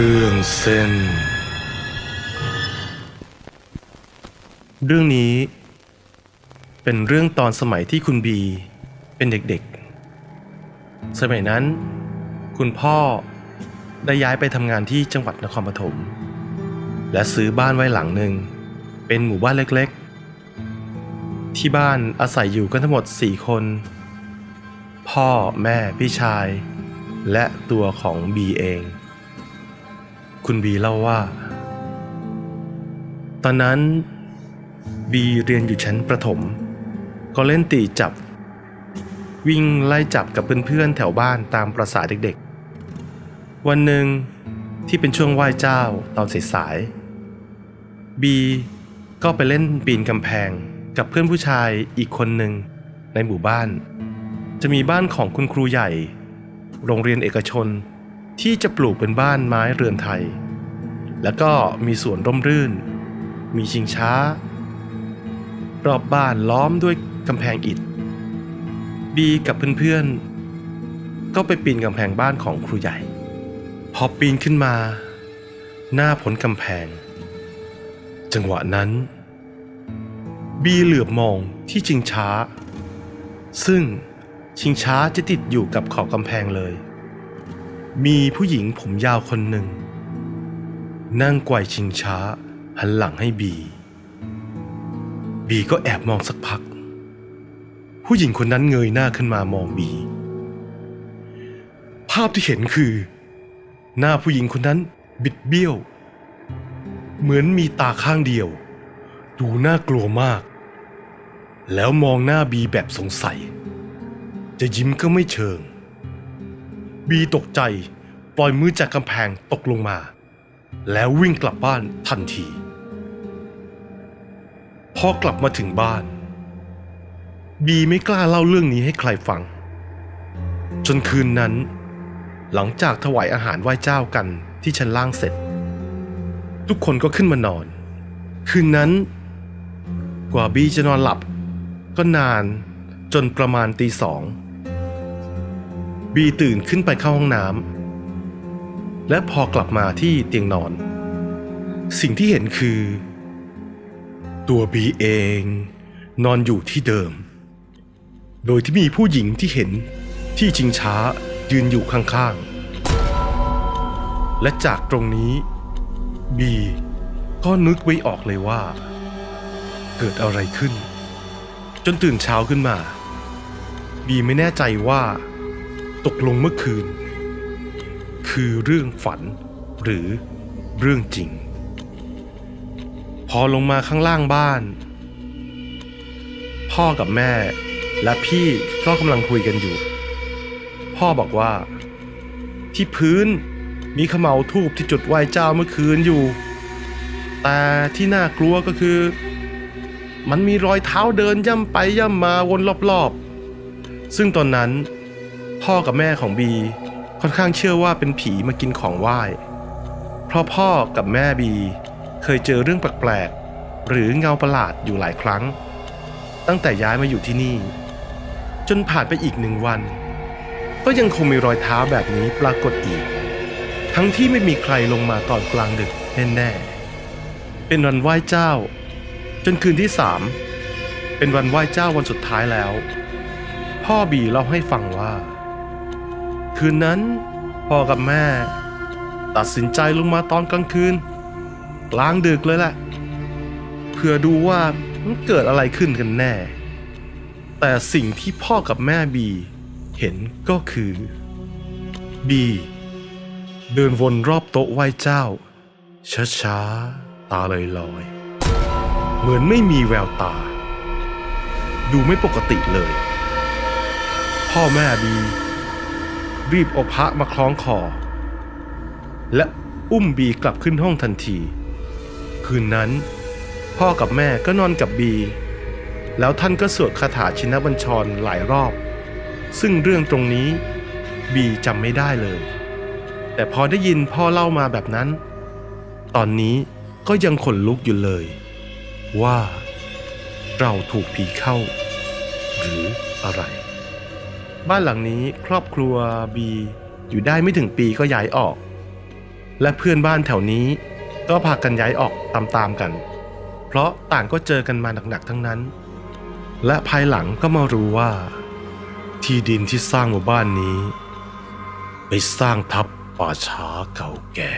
รื่องเส้น เรื่องนี้ เป็นเรื่องตอนสมัยที่คุณบี เป็นเด็กๆ สมัยนั้น คุณพ่อได้ย้ายไปทำงานที่จังหวัดนครปฐมและซื้อบ้านไว้หลังหนึ่ง เป็นหมู่บ้านเล็กๆ ที่บ้านอาศัยอยู่กันทั้งหมด 4 คน พ่อแม่พี่ชาย และตัวของบีเอง คุณบีเล่าว่า ตอนนั้นบีเรียนอยู่ชั้นประถม ก็เล่นตีจับ วิ่งไล่จับกับเพื่อนๆแถวบ้านตามประษาเด็กๆ วันหนึ่งที่เป็นช่วงไหว้เจ้าตอนสายๆบีก็ไปเล่นปีนกำแพงกับเพื่อนผู้ชายอีกคนหนึ่งในหมู่บ้าน จะมีบ้านของคุณครูใหญ่ โรงเรียนเอกชน ที่จะปลูกเป็นบ้านไม้เรือนไทย แล้วก็มีสวนร่มรื่น มีชิงช้า รอบบ้านล้อมด้วยกำแพงอิฐ บีกับเพื่อนๆ ก็ไปปีนกำแพงบ้านของครูใหญ่ พอปีนขึ้นมา หน้าผลกำแพง จังหวะนั้น บีเหลือบมองที่ชิงช้า ซึ่งชิงช้าจะติดอยู่กับขอบกำแพงเลย มีผู้หญิงผมยาวคนหนึ่ง นั่งไกวชิงช้า หันหลังให้บี บีก็แอบมองสักพัก ผู้หญิงคนนั้นเงยหน้าขึ้นมามองบี ภาพที่เห็นคือ หน้าผู้หญิงคนนั้นบิดเบี้ยว เหมือนมีตาข้างเดียว ดูน่ากลัวมาก แล้วมองหน้าบีแบบสงสัย จะยิ้มก็ไม่เชิง บีตกใจ ปล่อยมือจากกำแพงตกลงมา แล้ววิ่งกลับบ้านทันที พอกลับมาถึงบ้าน บีไม่กล้าเล่าเรื่องนี้ให้ใครฟัง จนคืนนั้น หลังจากถวายอาหารไหว้เจ้ากันที่ชั้นล่างเสร็จ ทุกคนก็ขึ้นมานอน คืนนั้น กว่าบีจะนอนหลับก็นานจนประมาณตีสอง บีตื่นขึ้นไปเข้าห้องน้ำและพอกลับมาที่เตียงนอน สิ่งที่เห็นคือ ตัวบีเอง นอนอยู่ที่เดิม โดยที่มีผู้หญิงที่เห็นที่ชิงช้ายืนอยู่ข้างๆ และจากตรงนี้บีก็นึกไว้ออกเลยว่า เกิดอะไรขึ้น จนตื่นเช้าขึ้นมา บีไม่แน่ใจว่า ตกลงเมื่อคืน คือเรื่องฝันหรือเรื่องจริง พอลงมาข้างล่างบ้าน พ่อกับแม่ และพี่ก็กำลังคุยกันอยู่ พ่อบอกว่า ที่พื้นมีขมเหลาทูบที่จุดไหว้เจ้าเมื่อคืนอยู่ แต่ที่น่ากลัวก็คือ มันมีรอยเท้าเดินย่ำไปย่ำมาวนรอบๆ ซึ่งตอนนั้น พ่อกับแม่ของบีค่อนข้างเชื่อว่าเป็นผีมากินของไหว้ เพราะพ่อกับแม่บีเคยเจอเรื่องแปลกๆ หรือเงาประหลาดอยู่หลายครั้ง ตั้งแต่ย้ายมาอยู่ที่นี่ จนผ่านไปอีกหนึ่งวัน ก็ยังคงมีรอยเท้าแบบนี้ปรากฏอีก ทั้งที่ไม่มีใครลงมาตอนกลางดึกแน่ๆเป็นวันไหว้เจ้า จนคืนที่สามเป็นวันไหว้เจ้าวันสุดท้ายแล้ว พ่อบีเล่าให้ฟังว่า คืนนั้น พ่อกับแม่ ตัดสินใจลงมาตอนกลางคืน กลางดึกเลยแหละเพื่อดูว่ามันเกิดอะไรขึ้นกันแน่ แต่สิ่งที่พ่อกับแม่บีเห็นก็คือบีเดินวนรอบโต๊ะไหว้เจ้า ช้าๆ ตาลอยลอยๆเหมือนไม่มีแววตา ดูไม่ปกติเลย พ่อแม่บี รีบเอาพระมาคล้องคอ และอุ้มบีกลับขึ้นห้องทันที คืนนั้น พ่อกับแม่ก็นอนกับบี แล้วท่านก็สวดคาถาชินบัญชรหลายรอบ ซึ่งเรื่องตรงนี้บีจำไม่ได้เลย แต่พอได้ยินพ่อเล่ามาแบบนั้น ตอนนี้ก็ยังขนลุกอยู่เลย ว่าเราถูกผีเข้า หรืออะไร บ้านหลังนี้ครอบครัวบีอยู่ได้ไม่ถึงปีก็ย้ายออก และเพื่อนบ้านแถวนี้ก็พากันย้ายออกตามๆกัน เพราะต่างก็เจอกันมาหนักๆทั้งนั้น และภายหลังก็มารู้ว่า ที่ดินที่สร้างหมู่บ้านนี้ ไปสร้างทับป่าช้าเก่าแก่